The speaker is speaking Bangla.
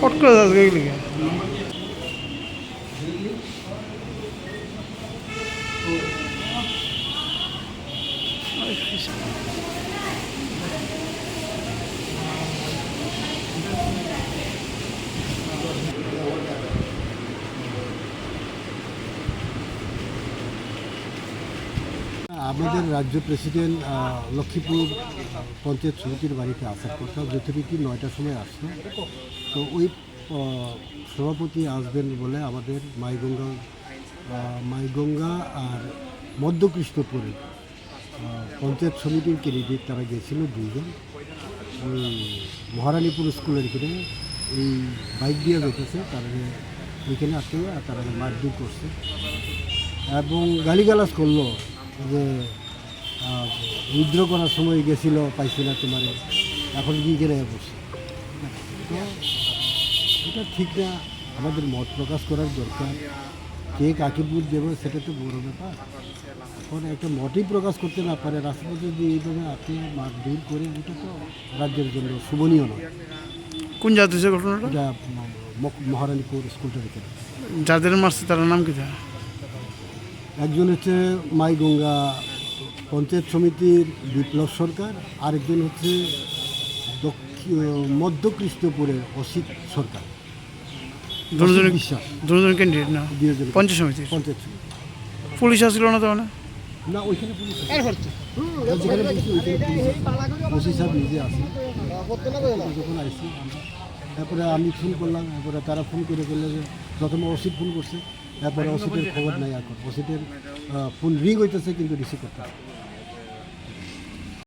ফট করে যাচ্ছে এগুলি আমাদের রাজ্য প্রেসিডেন্ট লক্ষ্মীপুর পঞ্চায়েত সমিতির বাড়িতে আসার কথা। যথারীতি নয়টার সময় আসলো তো ওই সভাপতি আসবেন বলে আমাদের মাইগঙ্গা মাইগঙ্গা আর মধ্যকৃষ্ণপুরে পঞ্চায়েত সমিতির ক্যান্ডিডেট তারা গেছিল দুইজন। ওই মহারানীপুর স্কুলের এখানে এই বাইক দিয়ে যেতেছে, তারা ওইখানে আর তারা মারধর করছে। এবং গালিগালাজ করল। যে উইথড্র করার সময় গেছিল পাইছি না তোমার। এখন কি করে বসে এটা ঠিক না। আমাদের মত প্রকাশ করার দরকার। কে কাকে বুথ দেবে সেটা তো বড় ব্যাপার। এখন একটা মতই প্রকাশ করতে না পারে রাষ্ট্রপতি যদি এইভাবে আপনি মার দূর করে এটা তো রাজ্যের জন্য শুভনীয় নয়। কোন জাত হয়েছে ঘটনাটা? মহারানীপুর স্কুলটা রেখে যাদের মারছে তার নাম কি? একজন হচ্ছে মাই গঙ্গা পঞ্চায়েত সমিতির বিপ্লব সরকার আরেকজন হচ্ছে দক্ষিণ মধ্য কৃষ্ণপুরের অসিত সরকার। দুজন অসিত বিশ্বাস। দুজন ক্যান্ডিডেট না? দুজন পঞ্চায়েত সমিতির? পঞ্চায়েত সমিতি পুলিশ আসছিল না তো মানে না ওইখানে পুলিশ যেখানে ওসি সাহেব নিজে আছে যখন তারপরে আমি ফোন করলাম তারপরে তারা ফোন করে বলল যে প্রথমে অসিত ফোন করছে। তারপরে ওষুধের খবর নাই এখন। ওষুধের ফোন রিং হইতেছে কিন্তু রিসিভ করতে